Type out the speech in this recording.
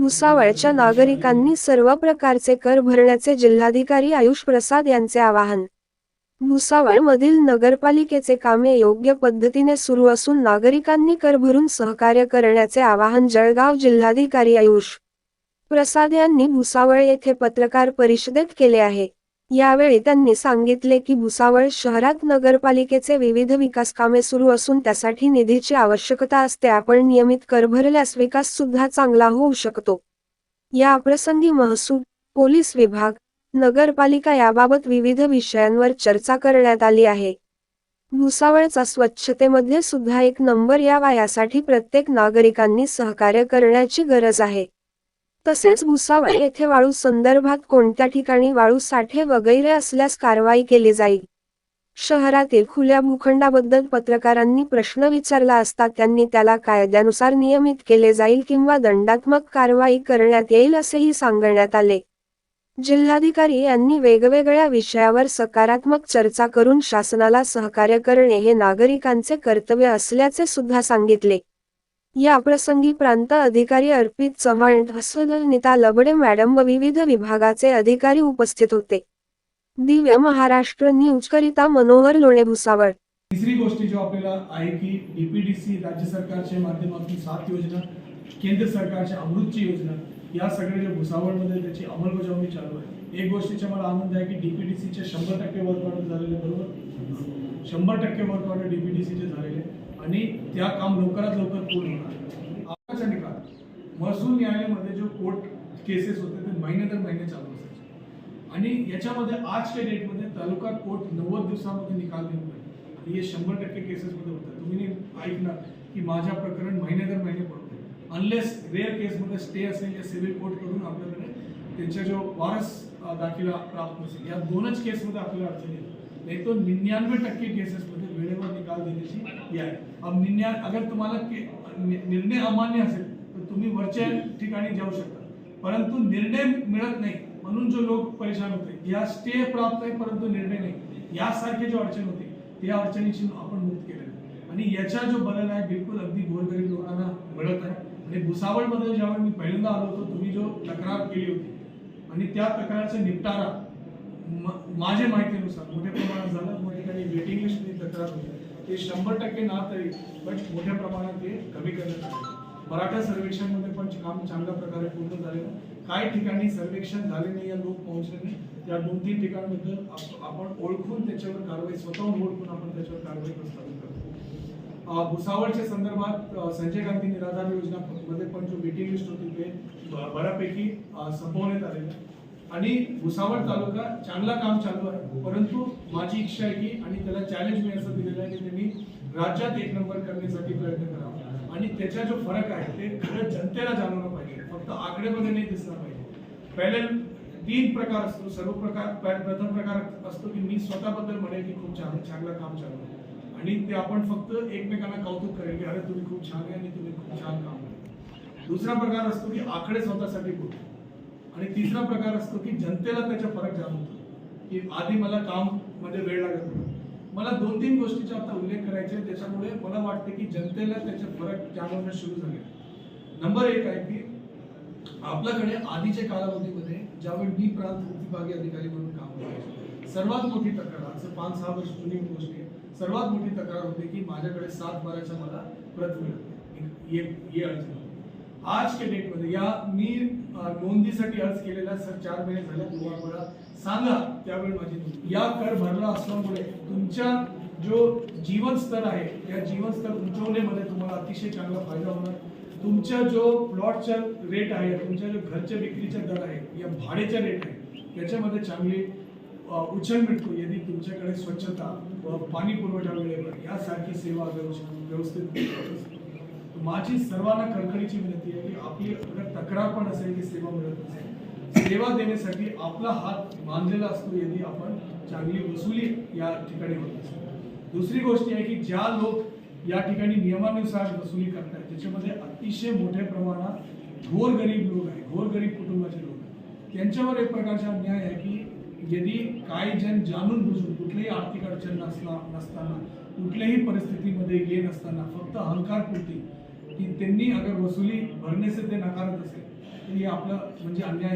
भुसावळच्या नागरिकांनी सर्व प्रकारचे कर भरण्याचे जिल्हाधिकारी आयुष प्रसाद यांचे आवाहन. भुसावळमधील नगरपालिकेचे कामे योग्य पद्धतीने सुरू असून नागरिकांनी कर भरून सहकार्य करण्याचे आवाहन जळगाव जिल्हाधिकारी आयुष प्रसाद यांनी भुसावळ येथे पत्रकार परिषदेत केले आहे. यावेळी त्यांनी सांगितले की भुसावळ शहरात नगरपालिकेचे विविध विकास कामे सुरू असून त्यासाठी निधीची आवश्यकता असते. आपण नियमित कर भरल्यास विकास सुद्धा चांगला होऊ शकतो. या प्रसंगी महसूल पोलीस विभाग नगरपालिका याबाबत विविध विषयांवर चर्चा करण्यात आली आहे. भुसावळचा स्वच्छतेमध्ये सुद्धा एक नंबर यावा यासाठी प्रत्येक नागरिकांनी सहकार्य करण्याची गरज आहे. तसेच भुसावळ येथे वाळू संदर्भात कोणत्या ठिकाणी वाळू साठे वगैरे असल्यास कारवाई केली जाईल? शहरातील खुल्या भूखंडाबद्दल पत्रकारांनी प्रश्न विचारला असता त्यांनी त्याला कायद्यानुसार नियमित केले जाईल किंवा दंडात्मक कारवाई करण्यात येईल असेही सांगण्यात आले. जिल्हाधिकारी यांनी वेगवेगळ्या विषयावर सकारात्मक चर्चा करून शासनाला सहकार्य करणे हे नागरिकांचे कर्तव्य असल्याचे सुद्धा सांगितले. या प्रसंगी प्रांत अधिकारी अर्पित चव्हाण नीता लबडे मॅडम व विविध विभागाचे अधिकारी उपस्थित होते. दिव्य महाराष्ट्र न्यूज करिता मनोहर लोणे भुसावळ तिसरी गोष्ट जो आपल्याला आहे की डीपीडीसी राज्य सरकारच्या माध्यमातून सात योजना केंद्र सरकारच्या अमृतची योजना या सगळ्या ज्या भुसावळमध्ये त्याची अंमलबजावणी चालू आहे. एक गोष्टीचा मला आनंद आहे की डीपीडीसीचे शंभर टक्के वर्क ऑर्डर झालेले बरोबर? शंभर टक्के वर्क ऑर्डर डीपीडीसीचे झालेले. आणि त्या काम लवकरात लवकर पूर्ण होणार. आताचा निकाल महसूल न्यायालयामध्ये जो कोर्ट केसेस होते ते महिने दर महिने चालू असायचे. आणि याच्यामध्ये आजच्या डेटमध्ये तालुका कोर्ट नव्वद दिवसामध्ये निकाल देऊन राहिले. आणि हे शंभर टक्के केसेसमध्ये होतं तुम्ही ऐकणार की माझ्या प्रकरण महिने दर महिने पडते अनलेस रेअर केसमध्ये स्टे असेल या सिव्हिल कोर्टकडून आपल्याकडे त्यांच्या जो वारस दाखिला प्राप्त असेल या दोनच केसमध्ये आपल्याला अडचण येते नाही तो निन्यानवे टक्के केसेसमध्ये वेळेवर निकाल देण्याची आहे. अब निन्या अगर तुम्हाला निर्णय अमान्य असेल तर तुम्ही वरच्या ठिकाणी जाऊ शकता. परंतु निर्णय मिळत नाही म्हणून जो लोक परेशान होते या स्टे प्राप्त आहे परंतु निर्णय नाही. यासारखे जो अडचण होती त्या अडचणीची आपण मुक्त केलेलं आणि याचा जो बदल आहे बिलकुल अगदी गोरगरीब लोकांना मिळत आहे. आणि भुसावळमध्ये ज्यावेळी मी पहिल्यांदा आलो होतो तुम्ही जो तक्रार केली होती आणि त्या तक्रारचा निपटारा माझ्या माहितीनुसार मोठ्या प्रमाणात झालं मोठ्या ठिकाणी वेटिंग लिस्टनी तक्रार होती. ते शंभर टक्के ना तरी पण मोठ्या प्रमाणात ते कमी करण्यात आले. मराठा सर्वेक्षणमध्ये पण काम चांगल्या प्रकारे पूर्ण झालेलं काही ठिकाणी सर्वेक्षण झाले नाही या लोक पोहोचले या दोन तीन ठिकाणबद्दल आपण ओळखून त्याच्यावर कारवाई स्वतःहून ओळखून आपण त्याच्यावर कारवाई प्रस्तावित करतो. भुसावळच्या संदर्भात संजय गांधी निराधार योजना मध्ये पण जो वेटिंग लिस्ट होती ते बऱ्यापैकी संपवण्यात आलेलं आणि भुसावळ तालुका चांगला काम चालू आहे. परंतु माझी इच्छा आहे की आणि त्याला चॅलेंज मी असं दिलेलं आहे की त्यांनी राज्यात एक नंबर करण्यासाठी प्रयत्न करावा. आणि त्याचा जो फरक आहे ते खरं जनतेला जाणवलं पाहिजे. फक्त आकडेमध्ये नाही दिसला पाहिजे. पहिले तीन प्रकार असतो. सर्व प्रकार प्रथम प्रकार असतो की मी स्वतःबद्दल म्हणेल की खूप छान चांगलं काम चालू आहे. आणि ते आपण फक्त एकमेकांना कौतुक करेल की अरे तुम्ही खूप छान आहे आणि तुम्ही खूप छान काम दुसरा प्रकार असतो की आकडे स्वतःसाठी बोलतो. आणि तिसरा प्रकार असतो की जनतेला त्याचा फरक जाणवतो. की आधी मला काममध्ये वेळ लागत होता. मला दोन तीन गोष्टीचा आता उल्लेख करायचे त्याच्यामुळे मला वाटते की जनतेला त्याचे फरक जाणवणं सुरू झाले. नंबर एक आहे की आपल्याकडे आधीच्या कालावधीमध्ये ज्यावेळी मी प्रांत विभागीय अधिकारी म्हणून काम करायचो सर्वात मोठी तक्रार असं पाच सहा वर्ष जुनी गोष्ट आहे सर्वात मोठी तक्रार होती की माझ्याकडे सात बाराच्या मला प्रत मिळत ये अडचण. आज के या मी नोंदीसाठी अर्ज केलेला सर चार महिने झाले तुम्हाला मला सांगा त्यावेळी माझी नोंद. या कर भरला असल्यामुळे तुमच्या जो जीवनस्तर आहे त्या जीवनस्तर उंचवण्यामध्ये तुम्हाला अतिशय चांगला फायदा होणार. तुमच्या जो प्लॉटचा रेट आहे तुमच्या जो घरच्या विक्रीचा दर आहे या भाडेचा रेट आहे याच्यामध्ये चांगली उचल मिळतो यदि तुमच्याकडे स्वच्छता व पाणी पुरवठा वेळेवर यासारखी सेवा व्यवस्थित व्यवस्थित माझी सर्वांना कळकळीची विनंती आहे की आपली अगर तक्रार पण असेल की सेवा मिळत नसेल सेवा देण्यासाठी आपला हात बांधलेला असतो यदि आपण चांगली वसुली या ठिकाणी होत असेल दुसरी गोष्ट आहे की ज्या लोक या ठिकाणी नियमानुसार वसुली करतात त्याच्यामध्ये अतिशय मोठ्या प्रमाणात गोरगरीब लोक आहे गोरगरीब कुटुंबाचे लोक त्यांच्यावर एक प्रकारचा अन्याय आहे की यदि काही जण जाणून बुजून कुठलीही आर्थिक अडचण नसला नसताना कुठल्याही परिस्थितीमध्ये ये नसताना फक्त अहंकारपूर्ती की त्यांनी अगर वसुली भरणे ते नकारत असेल तर हे आपलं म्हणजे अन्याय